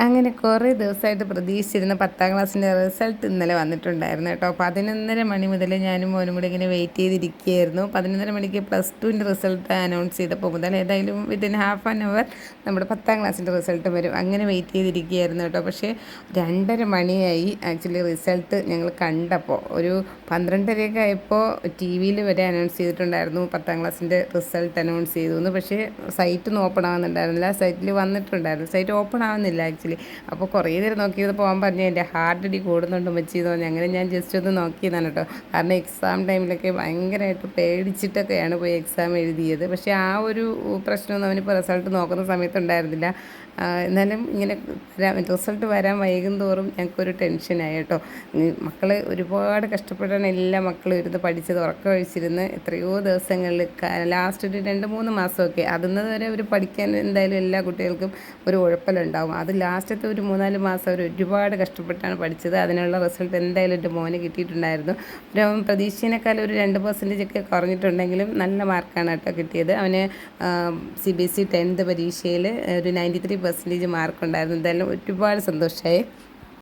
അങ്ങനെ കുറേ ദിവസമായിട്ട് പ്രതീക്ഷിച്ചിരുന്ന പത്താം ക്ലാസ്സിന്റെ റിസൾട്ട് ഇന്നലെ വന്നിട്ടുണ്ടായിരുന്നു കേട്ടോ. പതിനൊന്നര മണി മുതൽ ഞാനും മോനും കൂടി ഇങ്ങനെ വെയിറ്റ് ചെയ്തിരിക്കുകയായിരുന്നു. പതിനൊന്നര മണിക്ക് പ്ലസ് ടുവിന്റെ റിസൾട്ട് അനൗൺസ് ചെയ്തപ്പോൾ മുതൽ ഏതായാലും വിത്തിൻ ഹാഫ് ആൻ അവർ നമ്മുടെ പത്താം ക്ലാസ്സിന്റെ റിസൾട്ട് വരും. അങ്ങനെ വെയിറ്റ് ചെയ്തിരിക്കുകയായിരുന്നു കേട്ടോ. പക്ഷേ രണ്ടര മണിയായി ആക്ച്വലി റിസൾട്ട് ഞങ്ങൾ കണ്ടപ്പോൾ. ഒരു പന്ത്രണ്ടരയൊക്കെ ആയപ്പോൾ ടി വിയിൽ വരെ അനൗൺസ് ചെയ്തിട്ടുണ്ടായിരുന്നു പത്താം ക്ലാസ്സിന്റെ റിസൾട്ട് അനൗൺസ് ചെയ്തു എന്ന്. പക്ഷേ സൈറ്റ് ഓപ്പൺ ആവുന്നുണ്ടായിരുന്നില്ല. സൈറ്റിൽ വന്നിട്ടുണ്ടായിരുന്നു. സൈറ്റ് ഓപ്പൺ ആവുന്നില്ല ആക്ച്വലി അപ്പോൾ കുറേ നേരം നോക്കിയത് പോകാൻ പറഞ്ഞു എന്റെ ഹാർട്ട് അടി കൂടുന്നുണ്ട് മച്ചി തോന്നി അങ്ങനെ ഞാൻ ജസ്റ്റ് ഒന്ന് നോക്കിയതാണ് കേട്ടോ. കാരണം എക്സാം ടൈമിലൊക്കെ ഭയങ്കരമായിട്ട് പേടിച്ചിട്ടൊക്കെയാണ് പോയി എക്സാം എഴുതിയത്. പക്ഷേ ആ ഒരു പ്രശ്നമൊന്നും അവനിപ്പോൾ റിസൾട്ട് നോക്കുന്ന സമയത്തുണ്ടായിരുന്നില്ല എന്നാലും ഇങ്ങനെ റിസൾട്ട് വരാൻ വൈകും തോറും ഞങ്ങൾക്കൊരു ടെൻഷനായി കേട്ടോ. മക്കൾ ഒരുപാട് കഷ്ടപ്പെട്ടാണ് എല്ലാ മക്കളും ഇരുന്ന് പഠിച്ചത് ഉറക്കം കഴിച്ചിരുന്ന് എത്രയോ ദിവസങ്ങളിൽ ലാസ്റ്റ് ഒരു രണ്ട് മൂന്ന് മാസമൊക്കെ. അതിന്ന് വരെ അവർ പഠിക്കാൻ എന്തായാലും എല്ലാ കുട്ടികൾക്കും ഒരു ഉഴപ്പലുണ്ടാവും. അത് ലാസ്റ്റത്തെ ഒരു മൂന്നാൽ മാസം അവർ ഒരുപാട് കഷ്ടപ്പെട്ടാണ് പഠിച്ചത്. അതിനുള്ള റിസൾട്ട് എന്തായാലും എന്റെ മോന് കിട്ടിയിട്ടുണ്ടായിരുന്നു. ഒരു പ്രതീക്ഷേനേക്കാൾ ഒരു രണ്ട് പെർസെന്റേജ് ഒക്കെ കുറഞ്ഞിട്ടുണ്ടെങ്കിലും നല്ല മാർക്കാണ് കേട്ടോ കിട്ടിയത്. അവന് C B S E tenth പരീക്ഷയിൽ ഒരു നയന്റി ത്രീ പെർസെന്റേജ് മാർക്ക് ഉണ്ടായിരുന്നു. എന്തായാലും ഒരുപാട് സന്തോഷമായി